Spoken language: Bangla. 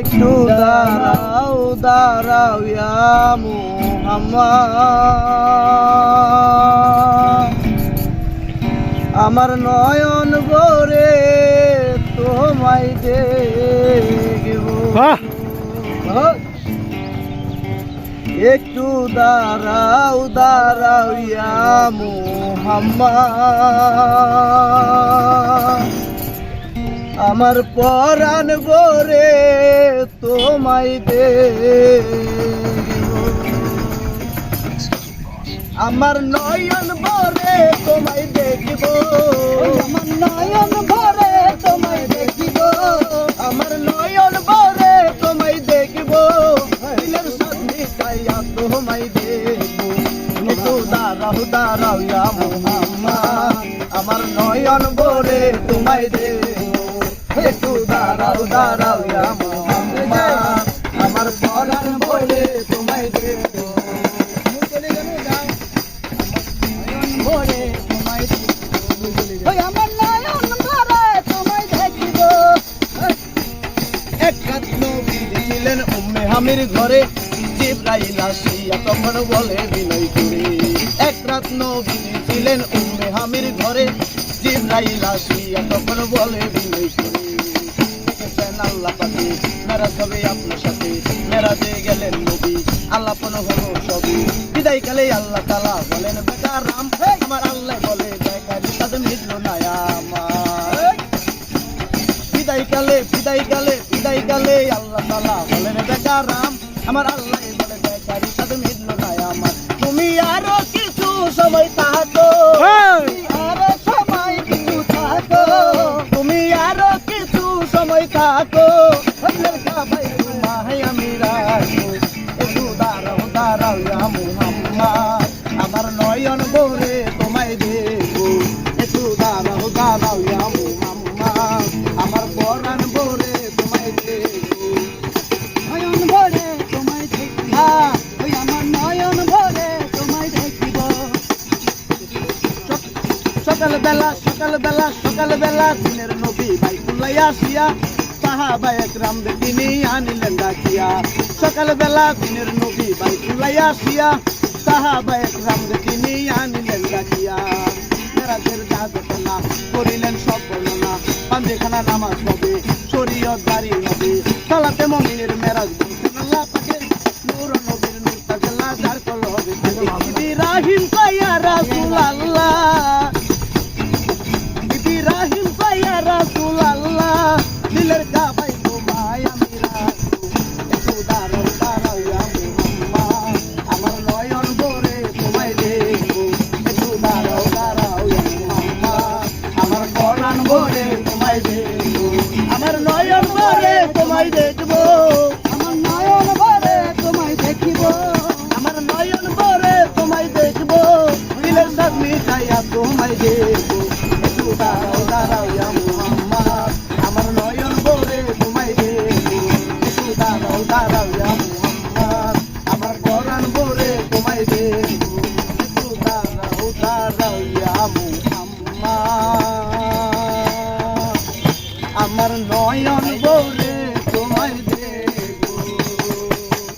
একটু দাঁড়াও দাঁড়াও ইয়া মুহাম্মদ। আমার নয়ন ভরে তোমায় দেখব। একটু দাঁড়াও দাঁড়াও ইয়া মুহাম্মদ। আমার পরাণ ভরে তোমায় দে আমার নয়ন ভরে তোমায় দেখব। আমার নয়ন ভরে তোমায় দেখব। আমার নয়ন ভরে তোমায় দেখব। কাইয়া তোমায় দেখব একটু দাঁড়াও দাঁড়াও ইয়া আমার নয়ন ভরে তোমায় দেখব হামির ঘরে জিব্রাইল আসিয়া তখন বলে বিনয় করে। এক রাত নবী ছিলেন উম্মে হামির ঘরে জিব্রাইল আসিয়া তখন বলে বিনয় করে। আল্লাহ পাকে মেরা সবে আপনার সাথে। মেরা যে গেলেন নবী আল্লাহ পন হলো সবই। বিদায় কালে আল্লাহ তালা বলেন, বেটা রাম আমার আল্লাহ বলে বেকারি মিটলো না বলেন রাম আমার আল্লাহ বলে বেকারি তাদের মিটলো না আমার। তুমি আরও কিছু সময় থাকো। আরও সময় কিছু থাকো। তুমি আরও কিছু সময় থাকো। আমি সকাল বেলা সকাল বেলা সকাল বেলা দিনের নবী ভাই কুল্লাই আসিয়া সাহাবা একরাম তিনি আনিলেন ডাকিয়া। সকাল বেলা দিনের নবী ভাই কুল্লাই আসিয়া সাহাবা একরাম তিনি আনিলেন ডাকিয়া। মেরাজের জাদনা করিলেন সব বর্ণনা। পাঞ্জেখানা নামাজ হবে শরীয়ত দাঁড়ি হবে। সালাতে মমিনের মেরাজ বলছেন আল্লাহ পাকে নূর নবীর নূর তাজাল্লা যার কল হবে ইব্রাহিম কায়া রাসূল আল্লাহ